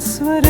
ಸ್ವರ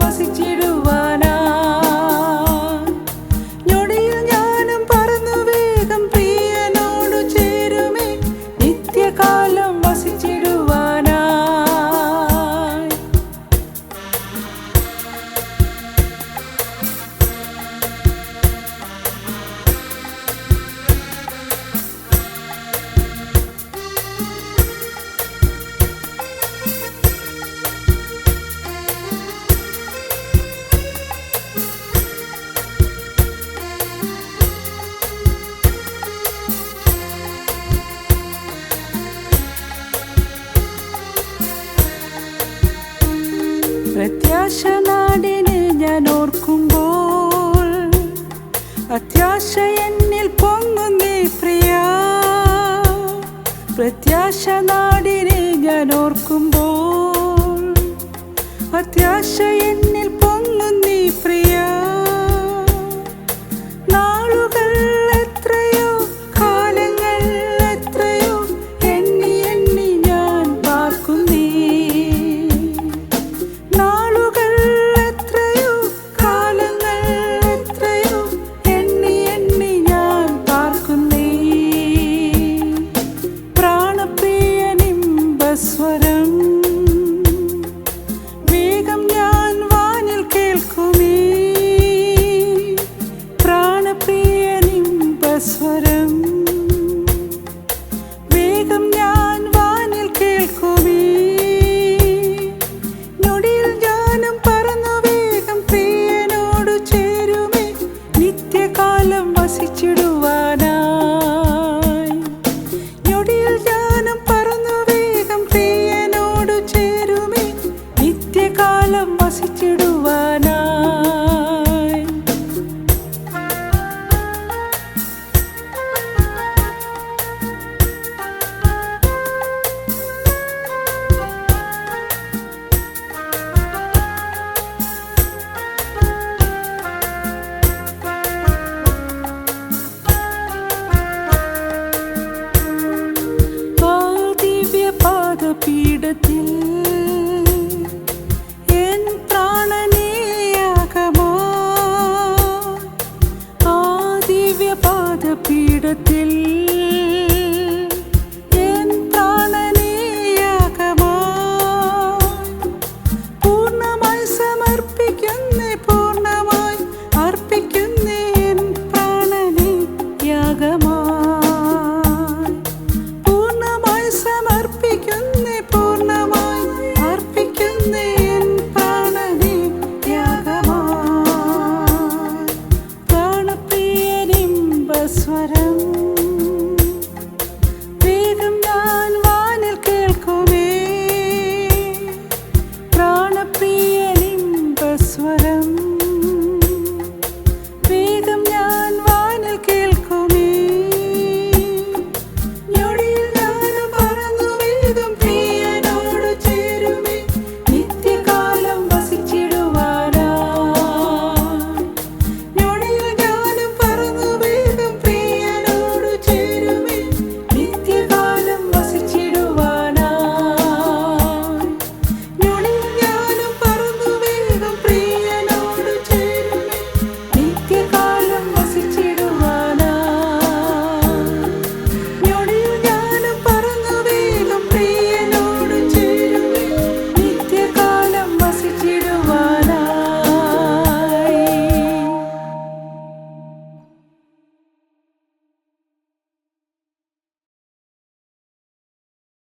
പ്രത്യാശ എന്നിൽ പൊങ്ങുന്നേ പ്രിയ. പ്രത്യാശ നാടിനെ ഞാൻ ഓർക്കുമ്പോൾ അത്യാശ എന്നിൽ പൊങ്ങുന്നേ പ്രിയാ.